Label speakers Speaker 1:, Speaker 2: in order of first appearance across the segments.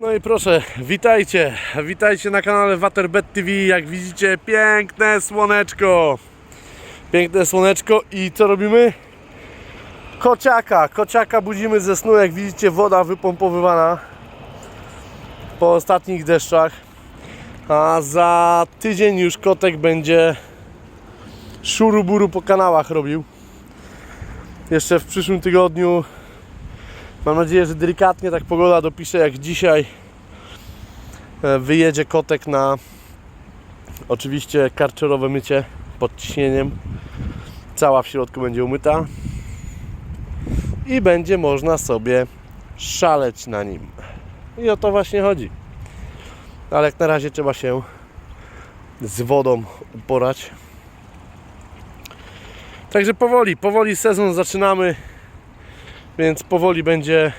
Speaker 1: No i proszę, witajcie, witajcie na kanale Waterbed TV. Jak widzicie, piękne słoneczko. Piękne słoneczko i co robimy? Kociaka, kociaka budzimy ze snu, jak widzicie woda wypompowywana po ostatnich deszczach. A za tydzień już kotek będzie szuruburu po kanałach robił. Jeszcze w przyszłym tygodniu Mam nadzieję, że delikatnie tak pogoda dopisze jak dzisiaj. E, Wyjedzie kotek na oczywiście karczerowe mycie pod ciśnieniem. Cała w środku będzie umyta. I będzie można sobie szaleć na nim. I o to właśnie chodzi. Ale jak na razie trzeba się z wodą uporać. Także powoli, powoli sezon zaczynamy więc powoli będzie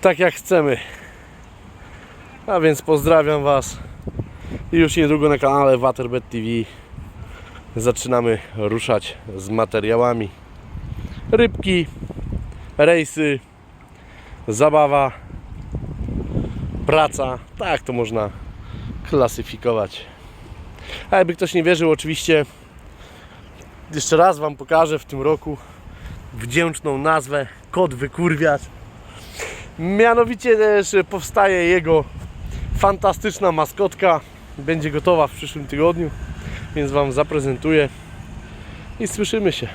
Speaker 1: tak jak chcemy. A więc pozdrawiam Was i już niedługo na kanale Waterbed TV zaczynamy ruszać z materiałami. Rybki, rejsy, zabawa, praca, tak to można klasyfikować. A jakby ktoś nie wierzył, oczywiście jeszcze raz Wam pokażę w tym roku wdzięczną nazwę Kot Wykurwiacz. Mianowicie też powstaje jego fantastyczna maskotka. Będzie gotowa w przyszłym tygodniu, więc Wam zaprezentuję i słyszymy się.